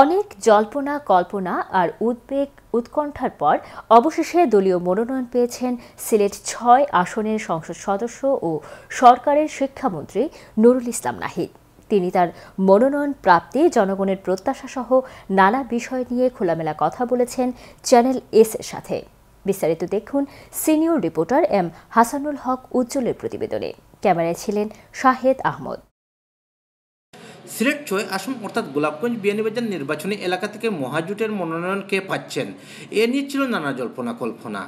অনেক জল্পনা, কল্পনা আর উদ্বেগ উৎকণ্ঠার পর অবশেষে দলীয় মনোনয়ন পেয়েছেন সিলেট ছয় আসনের সংসদ সদস্য ও সরকারের শিক্ষামন্ত্রী নুরুল ইসলাম নাহিদ। তিনি তার মনোনয়ন প্রাপ্তি জনগণের প্রত্যাশা সহ নানা বিষয় নিয়ে খোলামেলা কথা বলেছেন চ্যানেল এস এর সাথে। বিস্তারিত দেখুন senior reporter M Hasanul Haque উজ্জ্বলের প্রতিবেদনে। ক্যামেরায় ছিলেন শাহেদ আহমদ। সিলেট ছয় আসন অর্থাৎ গোলাপগঞ্জ বিয়ানীবাজার নির্বাচনী এলাকা থেকে মহাজোটের মনোনয়ন কে পাচ্ছেন? এ নিয়ে ছিল নানা জল্পনা কল্পনা।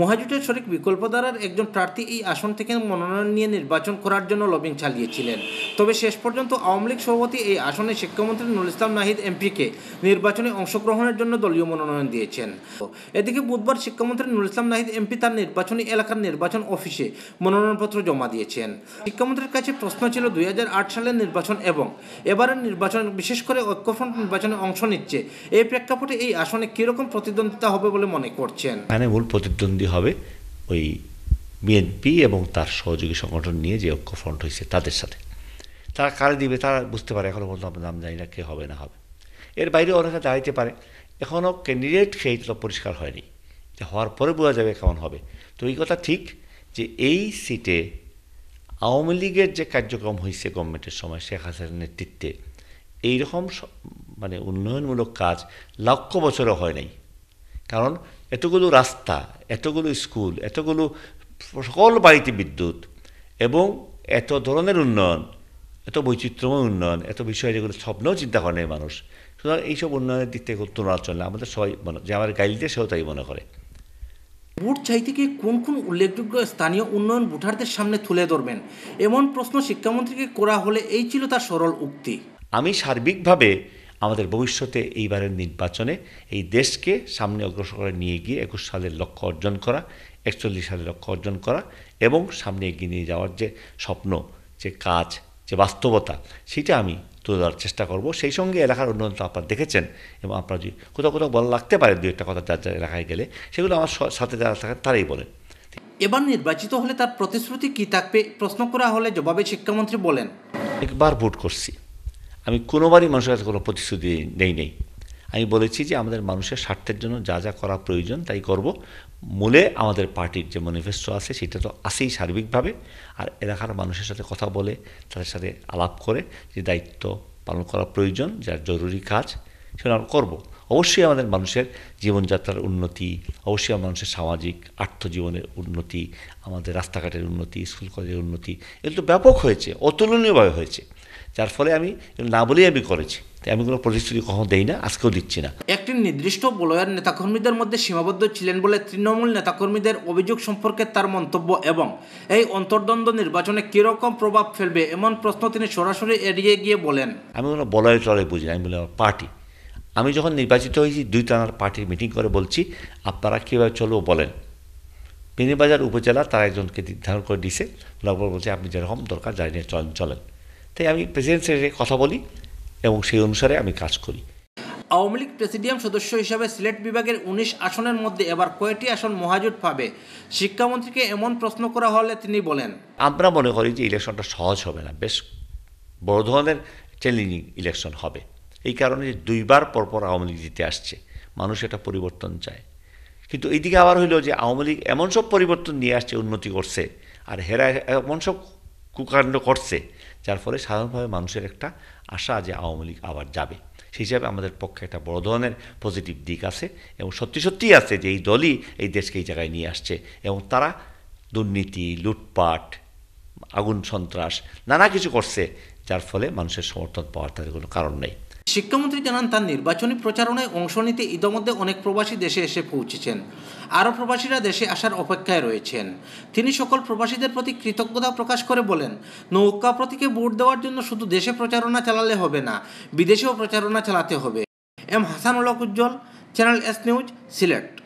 মহাজোটের শরিক দ্বারার একজন প্রার্থী এই আসন থেকে মনোনয়ন নিয়ে নির্বাচন করার জন্য লবিং চালিয়েছিলেন। তবে শেষ পর্যন্ত আওয়ামী লীগ সভাপতি এই আসনে শিক্ষামন্ত্রী নুরুল ইসলাম নাহিদ এমপিকে নির্বাচনে অংশগ্রহণের জন্য দলীয় মনোনয়ন দিয়েছেন। এদিকে বুধবার শিক্ষামন্ত্রী নুরুল ইসলাম নাহিদ এমপি তার নির্বাচনী এলাকার নির্বাচন অফিসে মনোনয়নপত্র জমা দিয়েছেন। শিক্ষামন্ত্রীর কাছে প্রশ্ন ছিল দুই হাজার আট সালের নির্বাচন এবং এবারের নির্বাচন, বিশেষ করে ঐক্যফ্রন্ট নির্বাচনে অংশ নিচ্ছে। এই প্রেক্ষাপটে এই আসনে কীরকম প্রতিদ্বন্দ্বিতা হবে বলে মনে করছেন? এখানে মূল প্রতিদ্বন্দ্বী হবে ওই বিএনপি এবং তার সহযোগী সংগঠন নিয়ে যে ঐক্যফ্রন্ট হয়েছে তাদের সাথে। তারা কারে দিবে তারা বুঝতে পারে এখনও পর্যন্ত আমরা নাম জানি না কে হবে না হবে। এর বাইরে অনেকে দাঁড়াইতে পারে। এখনও ক্যান্ডিডেট সেইটা পরিষ্কার হয়নি। হওয়ার পরে বোঝা যাবে কেমন হবে। তো এই কথা ঠিক যে এই সিটে আওয়ামী লীগের যে কার্যক্রম হয়েছে গভর্নমেন্টের সময় শেখ হাসিনার নেতৃত্বে, এইরকম মানে উন্নয়নমূলক কাজ লক্ষ বছরও হয় নাই। কারণ এতগুলো রাস্তা, এতগুলো স্কুল, এতগুলো সকল বাড়িতে বিদ্যুৎ এবং এত ধরনের উন্নয়ন, এত বৈচিত্র্যময় উন্নয়ন, এত বিষয় যেগুলো স্বপ্নেও চিন্তা করে নেই মানুষ। সুতরাং এইসব উন্নয়নের দিক থেকে তুলনা চলে আমাদের সবাই মনে যে আমার গাইলিতে সেও তাই মনে করে। ভোট চাইতে গিয়ে কোন কোন উল্লেখযোগ্য স্থানীয় উন্নয়ন ভোটারদের সামনে তুলে ধরবেন? এমন প্রশ্ন শিক্ষামন্ত্রীকে করা হলে এই ছিল তার সরল উক্তি। আমি সার্বিকভাবে আমাদের ভবিষ্যতে এইবারের নির্বাচনে এই দেশকে সামনে অগ্রসর করে নিয়ে গিয়ে একুশ সালের লক্ষ্য অর্জন করা, একচল্লিশ সালের লক্ষ্য অর্জন করা এবং সামনে এগিয়ে নিয়ে যাওয়ার যে স্বপ্ন, যে কাজ, যে বাস্তবতা, সেটা আমি তুলে ধরার চেষ্টা করব। সেই সঙ্গে এলাকার উন্নয়ন তো আপনারা দেখেছেন এবং আপনারা যদি কোথাও কোথাও বলা লাগতে পারে দু একটা কথা যার যার এলাকায় গেলে সেগুলো আমার সাথে যারা থাকেন তারাই বলেন। এবার নির্বাচিত হলে তার প্রতিশ্রুতি কী থাকবে? প্রশ্ন করা হলে জবাবে শিক্ষামন্ত্রী বলেন। একবার ভোট করছি। আমি কোনোবারই মানুষের কাছে কোনো প্রতিশ্রুতি নেই নেই। আমি বলেছি যে আমাদের মানুষের স্বার্থের জন্য যা যা করা প্রয়োজন, তাই করব। মূলে আমাদের পার্টির যে ম্যানিফেস্টো আছে, সেটা তো আসেই সার্বিকভাবে। আর এলাকার মানুষের সাথে কথা বলে, তাদের সাথে আলাপ করে যে দায়িত্ব পালন করা প্রয়োজন, যার জরুরি কাজ, সেটা আমরা করব। অবশ্যই আমাদের মানুষের জীবনযাত্রার উন্নতি, অবশ্যই মানুষের সামাজিক, আর্থজীবনের উন্নতি, আমাদের রাস্তাঘাটের উন্নতি, স্কুল কলেজের উন্নতি, এগুলো তো ব্যাপক হয়েছে, অতুলনীয়ভাবে হয়েছে। যার ফলে আমি না বলেই আমি করেছি। তাই আমি কোনো প্রতিশ্রুতি কখনো দেই না আজকেও দিচ্ছি না। একটি নির্দিষ্ট বলয়ের নেতাকর্মীদের মধ্যে সীমাবদ্ধ ছিলেন বলে তৃণমূল নেতাকর্মীদের অভিযোগ সম্পর্কে তার মন্তব্য এবং এই অন্তর্দ্বন্দ্ব নির্বাচনে কীরকম প্রভাব ফেলবে এমন প্রশ্ন তিনি সরাসরি এড়িয়ে গিয়ে বলেন। আমি কোনো বলয় টলয় বুঝি না আমি বলি আমার পার্টি। আমি যখন নির্বাচিত হয়েছি দুই টানার পার্টির মিটিং করে বলছি আপনারা কীভাবে চলবো বলেন? বেনিবাজার উপজেলা তারা একজনকে নির্ধারণ করে দিছে। বলছে আপনি যেরকম দরকার জানি চলেন চলেন। তাই আমি প্রেসিডেন্ট সেক্রেটারি কথা বলি এবং সেই অনুসারে আমি কাজ করি। আওয়ামী লীগ প্রেসিডিয়াম সদস্য হিসাবে সিলেট বিভাগের উনিশ আসনের মধ্যে এবার কয়টি আসন মহাজোট পাবে? শিক্ষামন্ত্রীকে এমন প্রশ্ন করা হলে তিনি বলেন আমরা মনে করি যে ইলেকশনটা সহজ হবে না বেশ বড় ধরনের চ্যালেঞ্জিং ইলেকশন হবে। এই কারণে যে দুইবার পরপর আওয়ামী লীগ জিতে আসছে মানুষ এটা পরিবর্তন চায়। কিন্তু এইদিকে আবার হইল যে আওয়ামী লীগ এমন সব পরিবর্তন নিয়ে আসছে উন্নতি করছে আর হেরা এমন সব কুকাণ্ড করছে যার ফলে সাধারণভাবে মানুষের একটা আশা যে আওয়ামী লীগ আবার যাবে। সেই হিসাবে আমাদের পক্ষে একটা বড় ধরনের পজিটিভ দিক আছে এবং সত্যি সত্যিই আছে যে এই দলই এই দেশকে এই জায়গায় নিয়ে আসছে এবং তারা দুর্নীতি, লুটপাট, আগুন সন্ত্রাস, নানা কিছু করছে, যার ফলে মানুষের সমর্থন পাওয়ার তাদের কোনো কারণ নেই। শিক্ষামন্ত্রী জানান, তার নির্বাচনী প্রচারণায় অংশ নিতে ইতোমধ্যে অনেক প্রবাসী দেশে এসে পৌঁছেছেন। আরও প্রবাসীরা দেশে আসার অপেক্ষায় রয়েছেন। তিনি সকল প্রবাসীদের প্রতি কৃতজ্ঞতা প্রকাশ করে বলেন, নৌকা প্রতীকে ভোট দেওয়ার জন্য শুধু দেশে প্রচারণা চালালে হবে না, বিদেশেও প্রচারণা চালাতে হবে। M Hasanullah Ujjal channel S news, Sylhet.